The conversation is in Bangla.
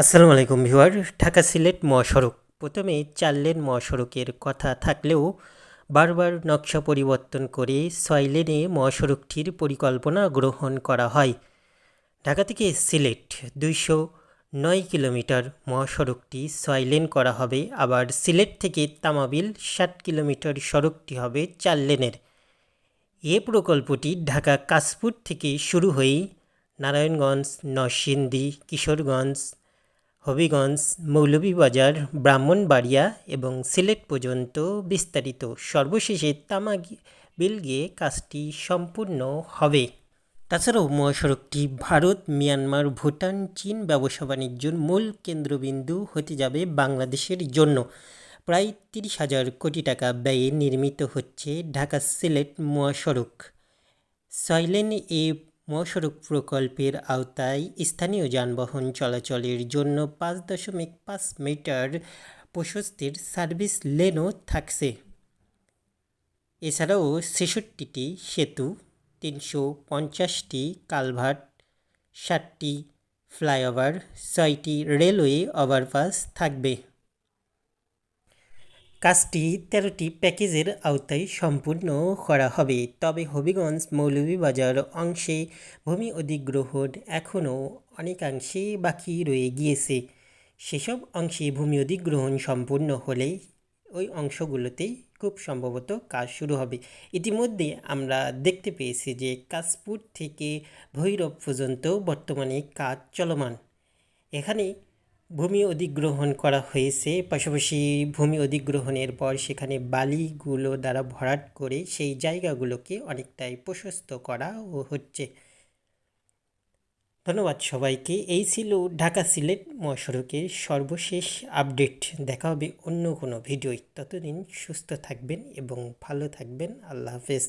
আসসালামু আলাইকুম ভিউয়ার, ঢাকা সিলেট মহাসড়ক। প্রথমে চার লেন মহাসড়কের কথা থাকলেও বারবার নকশা পরিবর্তন করে ছয় লেনে মহাসড়কটির পরিকল্পনা গ্রহণ করা হয়। ঢাকা থেকে সিলেট দুইশো নয় কিলোমিটার মহাসড়কটি ছয় লেন করা হবে, আবার সিলেট থেকে তামাবিল ষাট কিলোমিটার সড়কটি হবে চার লেনের। এ প্রকল্পটি ঢাকা কাশপুর থেকে শুরু হয়ে নারায়ণগঞ্জ, নরসিংদী, কিশোরগঞ্জ হবিগঞ্জ মৌলভীবাজার, ব্রাহ্মণবাড়িয়া এবং সিলেট পর্যন্ত বিস্তারিত সর্বশেষে তামাবিল গিয়ে কাজটি সম্পূর্ণ হবে। তাছাড়াও মহাসড়কটি ভারত, মিয়ানমার, ভুটান, চীন ব্যবসা বাণিজ্যের মূল কেন্দ্রবিন্দু হতে যাবে বাংলাদেশের জন্য। প্রায় তিরিশ হাজার কোটি টাকা ব্যয়ে নির্মিত হচ্ছে ঢাকা সিলেট মহাসড়ক। সাইলেন এ মহাসড়ক প্রকল্পের আওতায় স্থানীয় যানবাহন চলাচলের জন্য পাঁচ দশমিক পাঁচ মিটার প্রশস্তির সার্ভিস লেনও থাকছে। এছাড়াও ছেষট্টিটি সেতু, তিনশো পঞ্চাশটি কালভার্ট, ষাটটি ফ্লাইওভার, ছয়টি রেলওয়ে ওভারপাস থাকবে। কাজটি তেরোটি প্যাকেজের আওতায় সম্পূর্ণ করা হবে। তবে হবিগঞ্জ মৌলভীবাজার অংশে ভূমি অধিগ্রহণ এখনও অনেকাংশে বাকি রয়ে গিয়েছে। সেসব অংশে ভূমি অধিগ্রহণ সম্পূর্ণ হলেই ওই অংশগুলোতেই খুব সম্ভবত কাজ শুরু হবে। ইতিমধ্যে আমরা দেখতে পেয়েছি যে কাশপুর থেকে ভৈরব পর্যন্ত বর্তমানে কাজ চলমান। এখানে ভূমি অধিগ্রহণ করা হয়েছে। পাশাপাশি ভূমি অধিগ্রহণের পর সেখানে বালিগুলো দ্বারা ভরাট করে সেই জায়গাগুলোকে অনেকটাই প্রশস্ত করা হচ্ছে। ধন্যবাদ সবাইকে। এই ছিল ঢাকা সিলেট মহাসড়কের সর্বশেষ আপডেট। দেখা হবে অন্য কোনো ভিডিও ততদিন সুস্থ থাকবেন এবং ভালো থাকবেন। আল্লাহ হাফেজ।